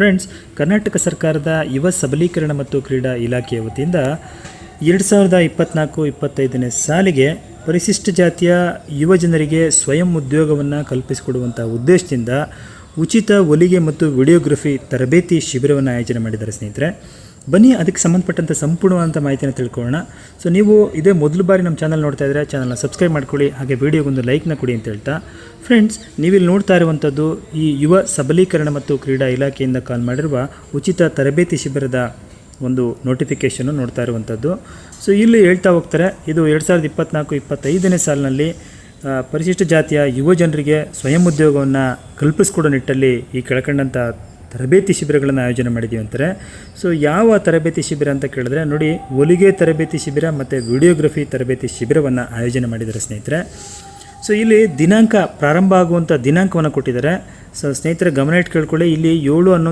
Friends Karnataka ಸರ್ಕಾರದ ಯುವ ಸಬಲೀಕರಣ ಮತ್ತು ಕ್ರೀಡಾ ಇಲಾಖೆಯ ವತಿಯಿಂದ ಎರಡು ಸಾವಿರದ ಇಪ್ಪತ್ನಾಲ್ಕು ಇಪ್ಪತ್ತೈದನೇ ಸಾಲಿಗೆ ಪರಿಶಿಷ್ಟ ಜಾತಿಯ ಯುವ ಜನರಿಗೆ ಸ್ವಯಂ ಉದ್ಯೋಗವನ್ನು ಕಲ್ಪಿಸಿಕೊಡುವಂಥ ಉದ್ದೇಶದಿಂದ ಉಚಿತ ಒಲಿಗೆ ಮತ್ತು ವಿಡಿಯೋಗ್ರಫಿ ತರಬೇತಿ ಶಿಬಿರವನ್ನು ಆಯೋಜನೆ ಮಾಡಿದ್ದಾರೆ ಸ್ನೇಹಿತರೆ. ಬನ್ನಿ, ಅದಕ್ಕೆ ಸಂಬಂಧಪಟ್ಟಂಥ ಸಂಪೂರ್ಣವಾದಂಥ ಮಾಹಿತಿಯನ್ನು ತಿಳ್ಕೊಳ್ಳೋಣ. ಸೊ ನೀವು ಇದೇ ಮೊದಲು ಬಾರಿ ನಮ್ಮ ಚಾನಲ್ ನೋಡ್ತಾ ಇದ್ದರೆ ಚಾನಲ್ನ ಸಬ್ಸ್ಕ್ರೈಬ್ ಮಾಡ್ಕೊಳ್ಳಿ, ಹಾಗೆ ವಿಡಿಯೋಗೊಂದು ಲೈಕ್ನ ಕೊಡಿ ಅಂತ ಹೇಳ್ತಾ. ಫ್ರೆಂಡ್ಸ್ ನೀವಿಲ್ಲಿ ನೋಡ್ತಾ ಇರುವಂಥದ್ದು ಈ ಯುವ ಸಬಲೀಕರಣ ಮತ್ತು ಕ್ರೀಡಾ ಇಲಾಖೆಯಿಂದ ಕಾಲ್ ಮಾಡಿರುವ ಉಚಿತ ತರಬೇತಿ ಶಿಬಿರದ ಒಂದು ನೋಟಿಫಿಕೇಷನ್ನು ನೋಡ್ತಾ ಇರುವಂಥದ್ದು. ಸೊ ಇಲ್ಲಿ ಹೇಳ್ತಾ ಹೋಗ್ತಾರೆ, ಇದು ಎರಡು ಸಾವಿರದ ಇಪ್ಪತ್ನಾಲ್ಕು, ಇಪ್ಪತ್ತೈದನೇ ಸಾಲಿನಲ್ಲಿ ಪರಿಶಿಷ್ಟ ಜಾತಿಯ ಯುವ ಜನರಿಗೆ ಸ್ವಯಂ ಉದ್ಯೋಗವನ್ನು ಕಲ್ಪಿಸ್ಕೊಡೋ ನಿಟ್ಟಲ್ಲಿ ಈ ಕೆಳಕಂಡಂಥ ತರಬೇತಿ ಶಿಬಿರಗಳನ್ನು ಆಯೋಜನೆ ಮಾಡಿದ್ದೀವಿ ಅಂತಾರೆ. ಸೊ ಯಾವ ತರಬೇತಿ ಶಿಬಿರ ಅಂತ ಕೇಳಿದ್ರೆ, ನೋಡಿ ಹೊಲಿಗೆ ತರಬೇತಿ ಶಿಬಿರ ಮತ್ತು ವಿಡಿಯೋಗ್ರಫಿ ತರಬೇತಿ ಶಿಬಿರವನ್ನು ಆಯೋಜನೆ ಮಾಡಿದ್ದಾರೆ ಸ್ನೇಹಿತರೆ. ಸೊ ಇಲ್ಲಿ ದಿನಾಂಕ ಪ್ರಾರಂಭ ಆಗುವಂಥ ದಿನಾಂಕವನ್ನು ಕೊಟ್ಟಿದ್ದಾರೆ. ಸೊ ಸ್ನೇಹಿತರೆ, ಗಮನ ಇಟ್ಟು ಕೇಳ್ಕೊಳ್ಳಿ. ಇಲ್ಲಿ ಏಳು ಹನ್ನೊಂದು